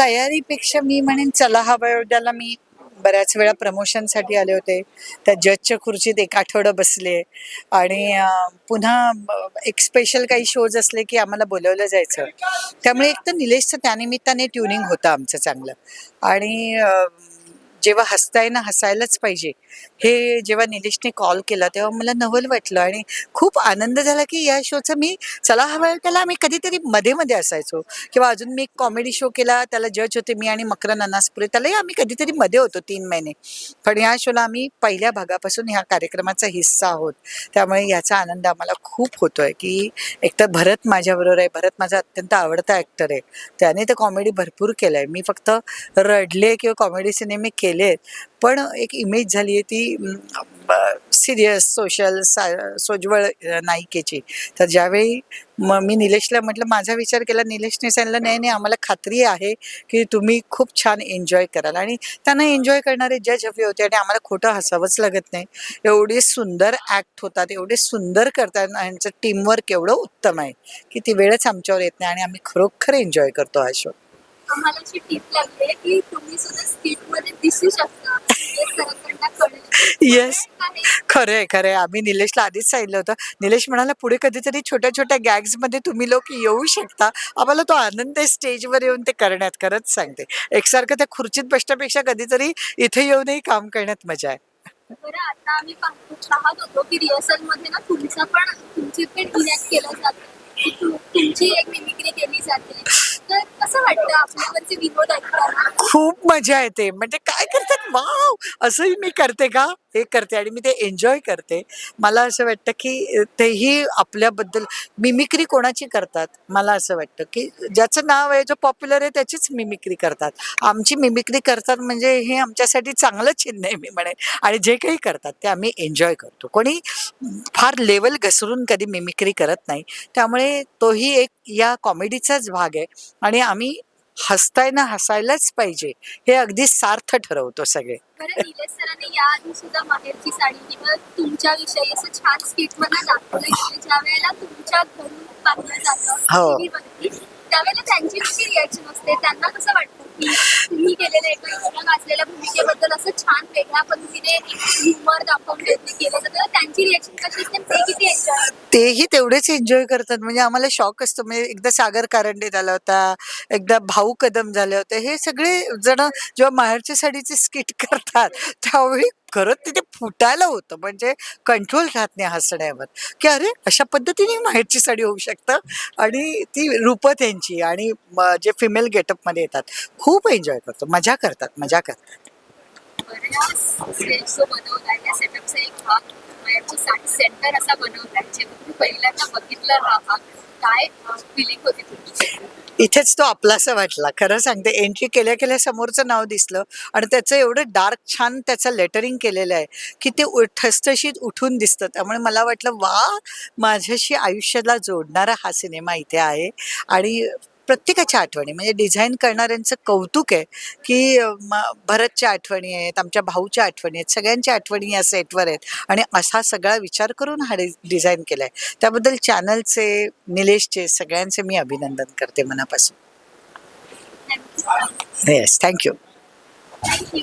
तयारीपेक्षा मी म्हणेन चला हा उद्याला मी बऱ्याच वेळा प्रमोशनसाठी आले होते. त्या जजच्या खुर्चीत एक आठवडं बसले. आणि पुन्हा एक स्पेशल काही शोज असले की आम्हाला बोलवलं जायचं. त्यामुळे एक तर निलेशचं त्यानिमित्ताने ट्युनिंग होतं आमचं चांगलं. आणि जेव्हा हसताय ना हसायलाच पाहिजे. हे जेव्हा निलेशने कॉल केला तेव्हा मला नवल वाटलं आणि खूप आनंद झाला की या शोचं मी चला हवा त्याला आम्ही कधीतरी मध्ये मध्ये असायचो. किंवा अजून मी एक कॉमेडी शो केला त्याला जज होते मी आणि मकरन अनासपुरे त्यालाही आम्ही कधीतरी मध्ये होतो तीन महिने. पण या शोला आम्ही पहिल्या भागापासून ह्या कार्यक्रमाचा हिस्सा आहोत. त्यामुळे याचा आनंद आम्हाला खूप होतोय की एकतर भरत माझ्याबरोबर आहे भरत माझा अत्यंत आवडता ॲक्टर आहे. त्याने तर कॉमेडी भरपूर केलंय. मी फक्त रडले किंवा कॉमेडी सिनेमे केलेत पण एक इमेज झाली आहे ती सिरियस सोशल सोज्वळ नायिकेची. तर ज्यावेळी मग मी निलेशला म्हटलं माझा विचार केला निलेशने सांगितलं नाही नाही आम्हाला खात्री आहे की तुम्ही खूप छान एन्जॉय कराल. आणि त्यांना एन्जॉय करणारे जज हवे होते आणि आम्हाला खोटं हसावंच लागत नाही. एवढे सुंदर ॲक्ट होतात एवढे सुंदर करतात यांचं टीमवर्क एवढं उत्तम आहे की ती वेळच आमच्यावर येत नाही आणि आम्ही खरोखर एन्जॉय करतो हा शो आम्हाला अशी टीप लागली की तुम्ही सुद्धा स्किटमध्ये दिसू शकता. हे सरांकडनं कळलं. खरंय खरंय आम्ही निलेशला आधीच सांगितलं होतं. निलेश म्हणाला पुढे कधीतरी छोट्या छोट्या गॅग्समध्ये तुम्ही लोक येऊ शकता. आम्हाला तो आनंद आहे स्टेजवर येऊन ते करण्यात. खरंच सांगते. एकसारखं त्या खुर्चीत बसण्यापेक्षा कधीतरी इथे येऊनही काम करण्यात मजा आहे. बरं आता आम्ही पाहतो पाहत होतो की रिहर्सलमध्ये ना तुमचं पण तुमची पण इनॅक्ट केलं जातं. की तु- तुमची एक मिमिक्री केली जाते. तर कसं वाटतं आपल्यावरचे विनोद ऐकताना? खूप मजा येते. म्हणजे काय करतात वाव असंही मी करते का? हे करते आणि मी ते एन्जॉय करते. मला असं वाटतं की तेही आपल्याबद्दल मिमिक्री कोणाची करतात? मला असं वाटतं की ज्याचं नाव आहे जो पॉप्युलर आहे त्याचीच मिमिक्री करतात. आमची मिमिक्री करतात म्हणजे हे आमच्यासाठी चांगलं चिन्ह आहे मी म्हणेन. आणि जे काही करतात ते आम्ही एन्जॉय करतो. कोणी फार लेवल घसरून कधी मिमिक्री करत नाही. त्यामुळे तोही एक या कॉमेडीचाच भाग आहे. आणि आम्ही हसताय ना हसायलाच पाहिजे. हे अगदी सार्थ ठरवतो सगळे. निलेश सरांनी याआधी सुद्धा माहेरची साडी किंवा तुमच्याविषयी असं छान स्किटमध्ये दाखवलं ज्या वेळेला तुमच्या घरून पाहिलं जातं हो. TV वरती, त्यावेळेला त्यांची कशी रिॲक्शन असते? त्यांना कसं वाटतं? तुम्ही केलेल्या एका इतक्या गाजलेल्या भूमिकेबद्दल असं छान वेगळ्या पद्धतीने ह्युमर दाखवून ते केलं जातं तर त्यांची रिएक्शन कशी असते ते किती एन्जॉय तेही तेवढेच एन्जॉय करतात. म्हणजे आम्हाला शॉक असतो. म्हणजे एकदा सागर कारंडे झाला होता एकदा भाऊ कदम झाले होते. हे सगळे जण जेव्हा माहेरच्या साडीचे स्किट करतात त्यावेळी खरंच तिथे फुटायला होतं. म्हणजे कंट्रोल राहत नाही हसण्यावर. की अरे अशा पद्धतीने माहेरची साडी होऊ शकतं? आणि ती रूपं त्यांची आणि जे फिमेल गेटअपमध्ये येतात खूप एन्जॉय करतो. मजा करतात मजा करतात. सेंटर असा बनवलाय जे तुम्ही पहिल्यांदा बघितलं हा. काय फिलिंग होती तुमची इथेच तो आपलासा वाटला. खरं सांगते एंट्री केल्या केल्या समोरचं नाव दिसलं आणि त्याचं एवढं डार्क छान त्याचं लेटरिंग केलेलं आहे की ते उ- ठसठशीत उठून दिसतं. त्यामुळे मला वाटलं वा माझ्याशी आयुष्याला जोडणारा हा सिनेमा इथे आहे. आणि प्रत्येकाच्या आठवणी म्हणजे डिझाईन करणाऱ्यांचं कौतुक आहे की भरतच्या आठवणी आहेत आमच्या भाऊच्या आठवणी आहेत सगळ्यांच्या आठवणी या सेटवर आहेत. आणि असा सगळा विचार करून हा डिझाईन केला आहे त्याबद्दल चॅनलचे निलेशचे सगळ्यांचे मी अभिनंदन करते मनापासून. Yes thank you thank you